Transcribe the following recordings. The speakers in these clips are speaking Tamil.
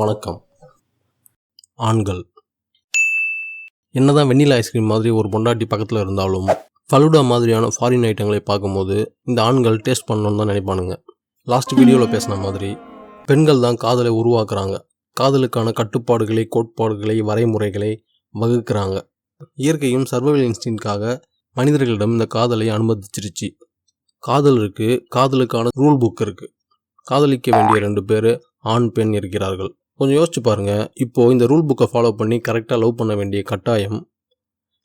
வணக்கம். ஆண்கள். என்னதான் வெண்ணிலா ஐஸ்கிரீம் மாதிரி ஒரு பொண்டாட்டி பக்கத்தில் இருந்தாலும் ஃபலூடா மாதிரியான ஃபாரின் ஐட்டங்களை பார்க்கும்போது இந்த ஆண்கள் டேஸ்ட் பண்ணணும்னு தான் நினைப்பானுங்க. லாஸ்ட் வீடியோவில் பேசின மாதிரி பெண்கள் தான் காதலை உருவாக்குறாங்க. காதலுக்கான கட்டுப்பாடுகளை கோட்பாடுகளை வரைமுறைகளை வகுக்கிறாங்க. இயற்கையும் சர்வைவல் இன்ஸ்டின்காக மனிதர்களிடம் இந்த காதலை அனுமதிச்சிருச்சு. காதல் இருக்குது காதலுக்கான ரூல் புக் இருக்குது காதலிக்க வேண்டிய ரெண்டு பேர் ஆண் பெண் இருக்கிறார்கள். கொஞ்சம் யோசிச்சு பாருங்கள் இப்போது இந்த ரூல் புக்கை ஃபாலோ பண்ணி கரெக்டாக லவ் பண்ண வேண்டிய கட்டாயம்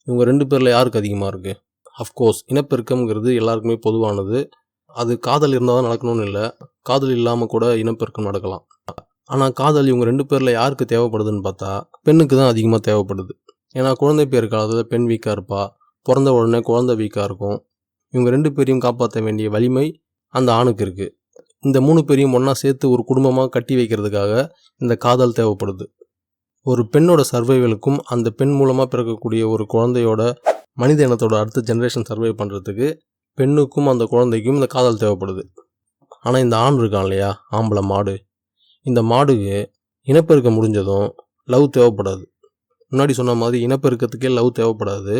இவங்க ரெண்டு பேரில் யாருக்கு அதிகமாக இருக்குது அஃப்கோர்ஸ் இனப்பெருக்கம்ங்கிறது எல்லாருக்குமே பொதுவானது. அது காதல் இருந்தால் தான் நடக்கணும்னு இல்லை. காதல் இல்லாமல் கூட இனப்பெருக்கம் நடக்கலாம். ஆனால் காதல் இவங்க ரெண்டு பேரில் யாருக்கு தேவைப்படுதுன்னு பார்த்தா பெண்ணுக்கு தான் அதிகமாக தேவைப்படுது. ஏன்னா குழந்தை பேர் காலத்தில் பெண் வீக்காக இருப்பா. பிறந்த உடனே குழந்தை வீக்காக இருக்கும். இவங்க ரெண்டு பேரையும் காப்பாற்ற வேண்டிய வலிமை அந்த ஆணுக்கு இருக்குது இந்த மூணு பேரையும் ஒன்றா சேர்த்து ஒரு குடும்பமாக கட்டி வைக்கிறதுக்காக இந்த காதல் தேவைப்படுது. ஒரு பெண்ணோட சர்வைவலுக்கும் அந்த பெண் மூலமாக பிறக்கக்கூடிய ஒரு குழந்தையோட மனித இனத்தோட அடுத்த ஜென்ரேஷன் சர்வை பண்ணுறதுக்கு பெண்ணுக்கும் அந்த குழந்தைக்கும் இந்த காதல் தேவைப்படுது. ஆனால் இந்த ஆண் இருக்கான் இல்லையா? ஆம்பளை மாடு. இந்த மாடுக்கு இனப்பெருக்கம் முடிஞ்சதும் லவ் தேவைப்படாது. முன்னாடி சொன்ன மாதிரி இனப்பெருக்கத்துக்கே லவ் தேவைப்படாது.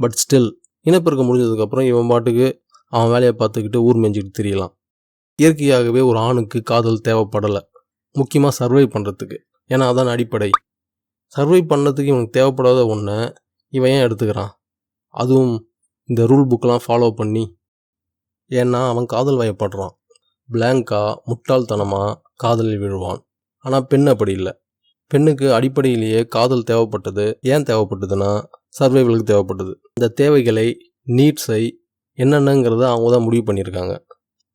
பட் ஸ்டில் இனப்பெருக்கம் முடிஞ்சதுக்கப்புறம் இவன் பாட்டுக்கு அவன் வேலையை பார்த்துக்கிட்டு ஊர் மேய்ஞ்சிக்கிட்டு தெரியலாம். இயற்கையாகவே ஒரு ஆணுக்கு காதல் தேவைப்படலை. முக்கியமாக சர்வை பண்ணுறதுக்கு ஏன்னா அதான் அடிப்படை. சர்வை பண்ணுறதுக்கு இவனுக்கு தேவைப்படாத ஒன்றை இவன் ஏன் எடுத்துக்கிறான்? அதுவும் இந்த ரூல் புக்கெலாம் ஃபாலோ பண்ணி. ஏன்னா அவன் காதல் வயப்படுறான். பிளாங்கா முட்டாள்தனமாக காதலில் விழுவான். ஆனால் பெண் அப்படி இல்லை. பெண்ணுக்கு அடிப்படையிலேயே காதல் தேவைப்பட்டது ஏன் தேவைப்பட்டதுன்னா சர்வைவலுக்கு தேவைப்பட்டது. இந்த தேவைகளை நீட்ஸை என்னென்னங்கிறத அவங்க தான் முடிவு பண்ணியிருக்காங்க.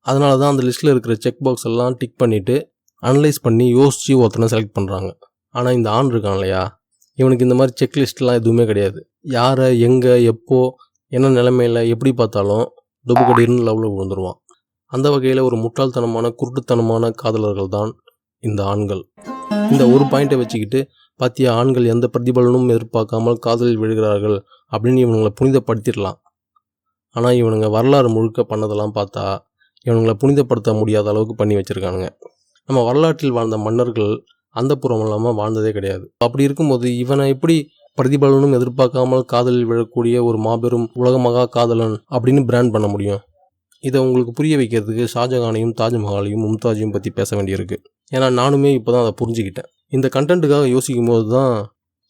அதனால தான் அந்த லிஸ்ட்டில் இருக்கிற செக் பாக்ஸ் எல்லாம் டிக் பண்ணிவிட்டு அனலைஸ் பண்ணி யோசித்து ஒருத்தனை செலக்ட் பண்ணுறாங்க ஆனால் இந்த ஆண் இருக்கான் இல்லையா? இவனுக்கு இந்த மாதிரி செக் லிஸ்ட்லாம் எதுவுமே கிடையாது. யாரை எங்கே எப்போ என்ன நிலைமையில் எப்படி பார்த்தாலும் துபுக்கடின்னு லவ்வில் விழுந்துருவான். அந்த வகையில் ஒரு முட்டாள்தனமான குருட்டுத்தனமான காதலர்கள் தான் இந்த ஆண்கள். இந்த ஒரு பாயிண்ட்டை வச்சுக்கிட்டு பாத்திய ஆண்கள் எந்த பிரதிபலனும் எதிர்பார்க்காமல் காதலில் விழுகிறார்கள் அப்படின்னு இவனுங்களை புனிதப்படுத்திடலாம். ஆனால் இவனுங்க வரலாறு முழுக்க பண்ணதெல்லாம் பார்த்தா இவனுங்களை புனிதப்படுத்த முடியாத அளவுக்கு பண்ணி வச்சுருக்கானுங்க. நம்ம வரலாற்றில் வாழ்ந்த மன்னர்கள் அந்த புறம் இல்லாமல் வாழ்ந்ததே கிடையாது. அப்படி இருக்கும்போது இவனை எப்படி பிரதிபலனும் எதிர்பார்க்காமல் காதலில் விழக்கூடிய ஒரு மாபெரும் உலக மகா காதலன் அப்படின்னு பிராண்ட் பண்ண முடியும்? இதை உங்களுக்கு புரிய வைக்கிறதுக்கு ஷாஜகானையும் தாஜ்மஹாலையும் மும்தாஜையும் பற்றி பேச வேண்டியிருக்கு. ஏன்னா நானுமே இப்போ தான் அதை புரிஞ்சுக்கிட்டேன். இந்த கண்டென்ட்டுக்காக யோசிக்கும் போது தான்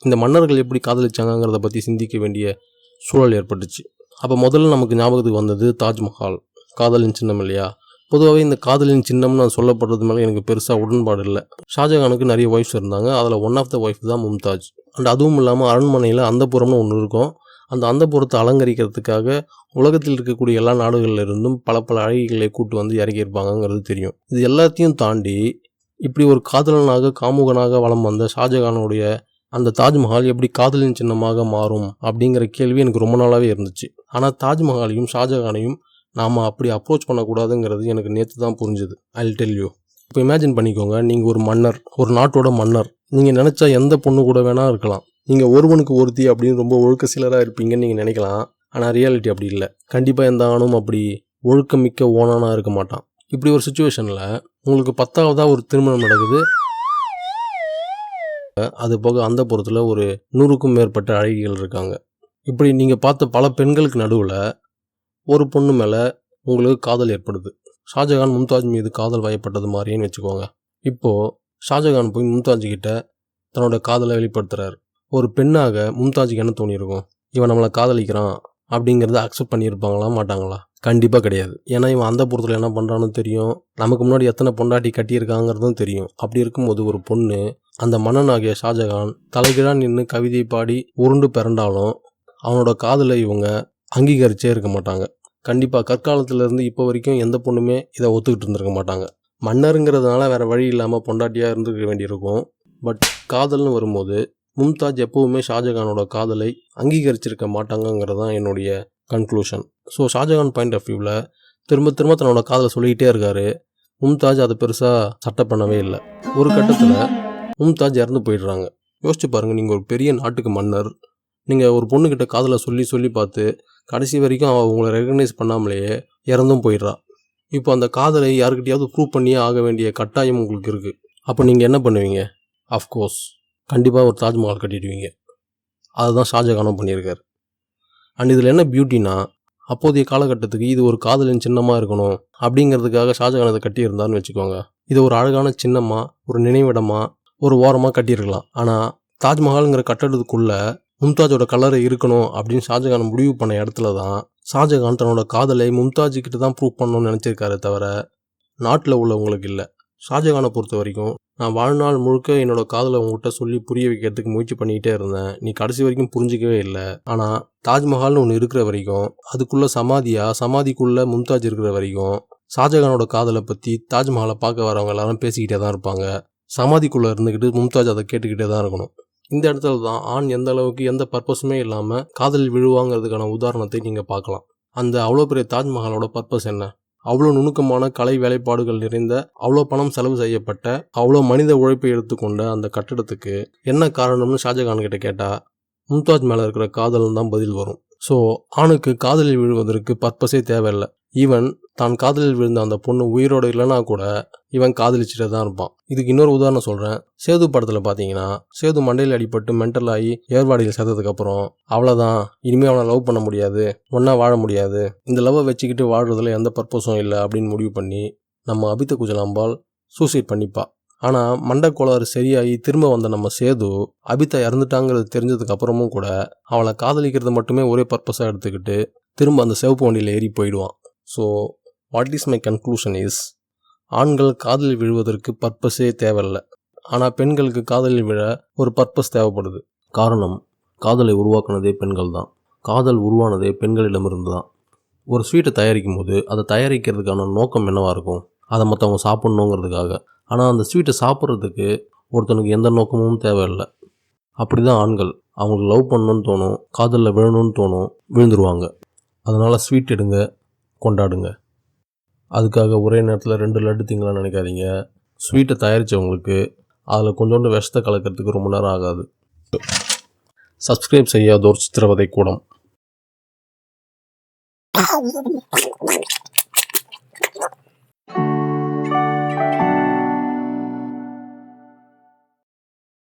இந்த மன்னர்கள் எப்படி காதலிச்சாங்கங்கிறத பற்றி சிந்திக்க வேண்டிய சூழல் ஏற்பட்டுச்சு. அப்போ முதல்ல நமக்கு ஞாபகத்துக்கு வந்தது தாஜ்மஹால். காதலின் சின்னம் இல்லையா? பொதுவாகவே இந்த காதலின் சின்னம்னு சொல்லப்படுறது மேலே எனக்கு பெருசாக உடன்பாடு இல்லை. ஷாஜகானுக்கு நிறைய ஒய்ஃப்ஸ் இருந்தாங்க. அதில் ஒன் ஆஃப் த ஒய்ஃப் தான் மும்தாஜ். அண்ட் அதுவும் இல்லாமல் அரண்மனையில் அந்தபுரம்னு ஒன்று இருக்கும். அந்த அந்தப்புறத்தை அலங்கரிக்கிறதுக்காக உலகத்தில் இருக்கக்கூடிய எல்லா நாடுகளில் இருந்தும் பல பல அழகிகளை கூட்டு வந்து இறங்கியிருப்பாங்கங்கிறது தெரியும். இது எல்லாத்தையும் தாண்டி இப்படி ஒரு காதலனாக காமுகனாக வலம் வந்த ஷாஜகானுடைய அந்த தாஜ்மஹால் எப்படி காதலின் சின்னமாக மாறும் அப்படிங்கிற கேள்வி எனக்கு ரொம்ப நாளாகவே இருந்துச்சு. ஆனால் தாஜ்மஹாலையும் ஷாஜகானையும் நாம் அப்படி அப்ரோச் பண்ணக்கூடாதுங்கிறது எனக்கு நேற்று தான் புரிஞ்சுது. ஐ டெல் யூ இப்போ இமேஜின் பண்ணிக்கோங்க நீங்கள் ஒரு மன்னர் ஒரு நாட்டோட மன்னர். நீங்கள் நினச்சா எந்த பொண்ணு கூட வேணால் இருக்கலாம். நீங்கள் ஒருவனுக்கு ஒருத்தி அப்படின்னு ரொம்ப ஒழுக்க சிலராக இருப்பீங்கன்னு நீங்கள் நினைக்கலாம். ஆனால் ரியாலிட்டி அப்படி இல்லை. கண்டிப்பாக எந்த ஆணும் அப்படி ஒழுக்கமிக்க ஓனானாக இருக்க மாட்டான். இப்படி ஒரு சுச்சுவேஷனில் உங்களுக்கு பத்தாவதாக ஒரு திருமணம் நடக்குது. அது போக அந்த புறத்தில் ஒரு நூறுக்கும் மேற்பட்ட அழகிகள் இருக்காங்க. இப்படி நீங்கள் பார்த்த பல பெண்களுக்கு நடுவில் ஒரு பொண்ணு மேலே உங்களுக்கு காதல் ஏற்படுது. ஷாஜகான் மும்தாஜ் மீது காதல் வயப்பட்டது மாதிரின்னு வச்சுக்கோங்க. இப்போது ஷாஜகான் போய் மும்தாஜ் கிட்ட தன்னோட காதலை வெளிப்படுத்துகிறார் ஒரு பெண்ணாக மும்தாஜுக்கு என்ன தோணியிருக்கும்? இவன் நம்மளை காதலிக்கிறான் அப்படிங்கிறத அக்செப்ட் பண்ணியிருப்பாங்களா மாட்டாங்களா? கண்டிப்பாக கிடையாது. ஏன்னா இவன் அந்த புறத்தில் என்ன பண்ணுறான்னு தெரியும். நமக்கு முன்னாடி எத்தனை பொண்டாட்டி கட்டியிருக்காங்கிறதும் தெரியும். அப்படி இருக்கும்போது ஒரு பொண்ணு அந்த மன்னனாகிய ஷாஜகான் தலைகீழாக நின்று கவிதை பாடி உருண்டு பிறண்டாலும் அவனோட காதலை இவங்க அங்கீகரிச்சே இருக்க மாட்டாங்க. கண்டிப்பாக கற்காலத்திலேருந்து இப்போ வரைக்கும் எந்த பொண்ணுமே இதை ஒத்துக்கிட்டு இருந்திருக்க மாட்டாங்க. மன்னருங்கிறதுனால வேறு வழி இல்லாமல் பொண்டாட்டியாக இருந்துக்க வேண்டியிருக்கும். பட் காதல்னு வரும்போது மும்தாஜ் எப்போவுமே ஷாஜகானோட காதலை அங்கீகரிச்சிருக்க மாட்டாங்கங்கிறது தான் என்னுடைய conclusion so Shahjahan point of வியூவில் திரும்ப திரும்ப தன்னோட காதலை சொல்லிக்கிட்டே இருக்காரு. மும்தாஜ் அதை பெருசாக சட்டை பண்ணவே இல்லை. ஒரு கட்டத்தில் மும்தாஜ் இறந்து போயிடுறாங்க. யோசிச்சு பாருங்கள் நீங்கள் ஒரு பெரிய நாட்டுக்கு மன்னர் நீங்கள் ஒரு பொண்ணுக்கிட்ட காதலை சொல்லி சொல்லி பார்த்து கடைசி வரைக்கும் அவள் உங்களை ரெகக்னைஸ் பண்ணாமலேயே இறந்தும் போயிடுறா. இப்போ அந்த காதலை யாருக்கிட்டையாவது ப்ரூவ் பண்ணியே ஆக வேண்டிய கட்டாயம் உங்களுக்கு இருக்குது அப்போ நீங்கள் என்ன பண்ணுவீங்க? அஃப்கோர்ஸ் கண்டிப்பாக ஒரு தாஜ்மஹால் கட்டிடுவீங்க. அதுதான் ஷாஜகானும் பண்ணியிருக்காரு. அண்ட் இதில் என்ன பியூட்டினா அப்போதைய காலகட்டத்துக்கு இது ஒரு காதலின் சின்னமாக இருக்கணும் அப்படிங்கிறதுக்காக ஷாஜகான் இதை கட்டியிருந்தான்னு வச்சுக்கோங்க. இது ஒரு அழகான சின்னமாக ஒரு நினைவிடமாக ஒரு ஓரமாக கட்டியிருக்கலாம். ஆனால் தாஜ்மஹால்ங்கிற கட்டடத்துக்குள்ளே மும்தாஜோட கலரை இருக்கணும் அப்படின்னு ஷாஜகான் முடிவு பண்ண இடத்துல தான் ஷாஜகான் தன்னோட காதலை மும்தாஜ் கிட்ட தான் ப்ரூவ் பண்ணணும்னு நினச்சிருக்காரு தவிர நாட்டில் உள்ளவங்களுக்கு இல்லை. ஷாஜகானை பொறுத்த வரைக்கும் நான் வாழ்நாள் முழுக்க என்னோட காதலை உங்ககிட்ட சொல்லி புரிய வைக்கிறதுக்கு முயற்சி பண்ணிக்கிட்டே இருந்தேன். நீ கடைசி வரைக்கும் புரிஞ்சிக்கவே இல்லை. ஆனால் தாஜ்மஹால்னு ஒன்று இருக்கிற வரைக்கும் அதுக்குள்ளே சமாதியாக சமாதிக்குள்ளே மும்தாஜ் இருக்கிற வரைக்கும் ஷாஜகானோட காதலை பற்றி தாஜ்மஹாலை பார்க்க வரவங்க எல்லாரும் பேசிக்கிட்டே தான் இருப்பாங்க. சமாதிக்குள்ளே இருந்துக்கிட்டு மும்தாஜ் அதை கேட்டுக்கிட்டே தான் இருக்கணும். இந்த இடத்துல தான் ஆண் எந்த அளவுக்கு எந்த பர்பஸுமே இல்லாமல் காதலில் விழுவாங்கிறதுக்கான உதாரணத்தை நீங்கள் பார்க்கலாம். அந்த அவ்வளோ பெரிய தாஜ்மஹாலோட பர்பஸ் என்ன? அவ்வளோ நுணுக்கமான கலை வேலைப்பாடுகள் நிறைந்த அவ்வளோ பணம் செலவு செய்யப்பட்ட அவ்வளோ மனித உழைப்பை எடுத்துக்கொண்ட அந்த கட்டடத்துக்கு என்ன காரணம்னு ஷாஜகான் கிட்ட கேட்டால் மும்தாஜ் மேலே இருக்கிற காதல் தான் பதில் வரும். ஸோ ஆணுக்கு காதலில் விழுவதற்கு பர்பஸே தேவையில்லை. ஈவன் தான் காதலில் விழுந்த அந்த பொண்ணு உயிரோடு இல்லைனா கூட இவன் காதலிச்சுட்டு தான் இருப்பான். இதுக்கு இன்னொரு உதாரணம் சொல்கிறேன் சேது படத்தில் பார்த்தீங்கன்னா சேது மண்டையில் அடிபட்டு மென்டல் ஆகி ஏர்வாடியில் சேர்த்ததுக்கப்புறம் அவ்வளோதான் இனிமேல் அவனை லவ் பண்ண முடியாது. ஒன்றா வாழ முடியாது. இந்த லவ்வை வச்சுக்கிட்டு வாழ்றதுல எந்த பர்பஸும் இல்லை அப்படின்னு முடிவு பண்ணி நம்ம அபித்த குஜலாம்பால் சூசைட் பண்ணிப்பா. ஆனால் மண்டை கோளாறு சரியாகி திரும்ப வந்த நம்ம சேது அபிதா இறந்துட்டாங்கிறது தெரிஞ்சதுக்கு அப்புறமும் கூட அவளை காதலிக்கிறது மட்டுமே ஒரே பர்பஸாக எடுத்துக்கிட்டு திரும்ப அந்த சிவப்பு வண்டியில் ஏறி போயிடுவான். So what is my conclusion is ஆண்கள் காதலில் விழுவதற்கு பர்பஸே தேவையில்லை. ஆனால் பெண்களுக்கு காதலில் விழ ஒரு பர்பஸ் தேவைப்படுது. காரணம் காதலை உருவாக்குனதே பெண்கள் தான் காதல் உருவானதே பெண்களிடமிருந்து தான் ஒரு ஸ்வீட்டை தயாரிக்கும் போது அதை தயாரிக்கிறதுக்கான நோக்கம் என்னவாக இருக்கும்? அதை மற்றவங்க சாப்பிட்ணுங்கிறதுக்காக. ஆனால் அந்த ஸ்வீட்டை சாப்பிட்றதுக்கு ஒருத்தனுக்கு எந்த நோக்கமும் தேவையில்லை. அப்படி தான் ஆண்கள். அவங்களுக்கு லவ் பண்ணணும்னு தோணும் காதலில் விழணும்னு தோணும் விழுந்துருவாங்க. அதனால் ஸ்வீட் எடுங்க கொண்டாடுங்க. அதுக்காக ஒரே நேரத்தில் ரெண்டு லட்டு திங்கலாம் நினைக்காதீங்க. ஸ்வீட்டை தயாரித்தவங்களுக்கு அதில் கொஞ்சோண்டு விஷத்தை கலக்கிறதுக்கு ரொம்ப நேரம் ஆகாது. சப்ஸ்கிரைப் செய்யாதோர் சித்திரவதை கூடம்.